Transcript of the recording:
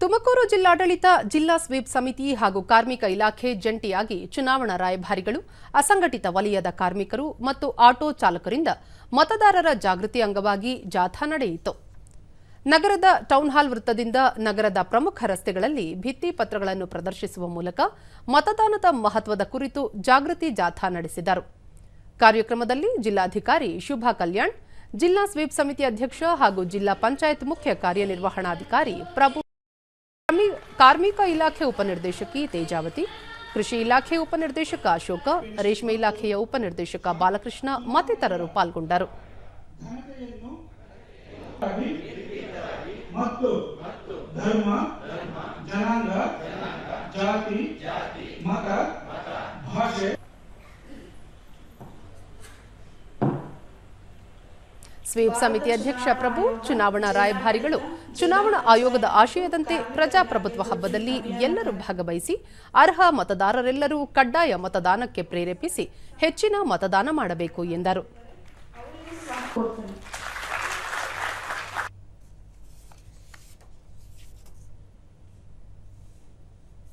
ತುಮಕೂರು ಜಿಲ್ಲಾಡಳಿತ, ಜಿಲ್ಲಾ ಸ್ವೀಪ್ ಸಮಿತಿ ಹಾಗೂ ಕಾರ್ಮಿಕ ಇಲಾಖೆ ಜಂಟಿಯಾಗಿ ಚುನಾವಣಾ ರಾಯಭಾರಿಗಳು, ಅಸಂಘಟಿತ ವಲಯದ ಕಾರ್ಮಿಕರು ಮತ್ತು ಆಟೋ ಚಾಲಕರಿಂದ ಮತದಾರರ ಜಾಗೃತಿ ಅಂಗವಾಗಿ ಜಾಥಾ ನಡೆಯಿತು. ನಗರದ ಟೌನ್ ಹಾಲ್ ವೃತ್ತದಿಂದ ನಗರದ ಪ್ರಮುಖ ರಸ್ತೆಗಳಲ್ಲಿ ಭಿತ್ತಿ ಪತ್ರಗಳನ್ನು ಪ್ರದರ್ಶಿಸುವ ಮೂಲಕ ಮತದಾನದ ಮಹತ್ವದ ಕುರಿತು ಜಾಗೃತಿ ಜಾಥಾ ನಡೆಸಿದರು. ಕಾರ್ಯಕ್ರಮದಲ್ಲಿ ಜಿಲ್ಲಾಧಿಕಾರಿ ಶುಭಾ ಕಲ್ಯಾಣ್, ಜಿಲ್ಲಾ ಸ್ವೀಪ್ ಸಮಿತಿ ಅಧ್ಯಕ್ಷ ಹಾಗೂ ಜಿಲ್ಲಾ ಪಂಚಾಯತ್ ಮುಖ್ಯ ಕಾರ್ಯನಿರ್ವಹಣಾಧಿಕಾರಿ ಪ್ರಭು ಕಾರ್ಮಿಕ ಇಲಾಖೆ ಉಪನಿರ್ದೇಶಕಿ ತೇಜಾವತಿ, ಕೃಷಿ ಇಲಾಖೆ ಉಪನಿರ್ದೇಶಕ ಅಶೋಕ, ರೇಷ್ಮೆ ಇಲಾಖೆಯ ಉಪನಿರ್ದೇಶಕ ಬಾಲಕೃಷ್ಣ ಮತ್ತಿತರರು ಪಾಲ್ಗೊಂಡರು. ಮತ್ತು ಧರ್ಮ, ಜನಾಂಗ, ಜಾತಿ, ಮತ, ಭಾಷೆ ಸ್ವೀಪ್ ಸಮಿತಿ ಅಧ್ಯಕ್ಷ ಪ್ರಭು, ಚುನಾವಣಾ ರಾಯಭಾರಿಗಳು, ಚುನಾವಣಾ ಆಯೋಗದ ಆಶಯದಂತೆ ಪ್ರಜಾಪ್ರಭುತ್ವ ಹಬ್ಬದಲ್ಲಿ ಎಲ್ಲರೂ ಭಾಗವಹಿಸಿ, ಅರ್ಹ ಮತದಾರರೆಲ್ಲರೂ ಕಡ್ಡಾಯ ಮತದಾನಕ್ಕೆ ಪ್ರೇರೇಪಿಸಿ ಹೆಚ್ಚಿನ ಮತದಾನ ಮಾಡಬೇಕು ಎಂದರು.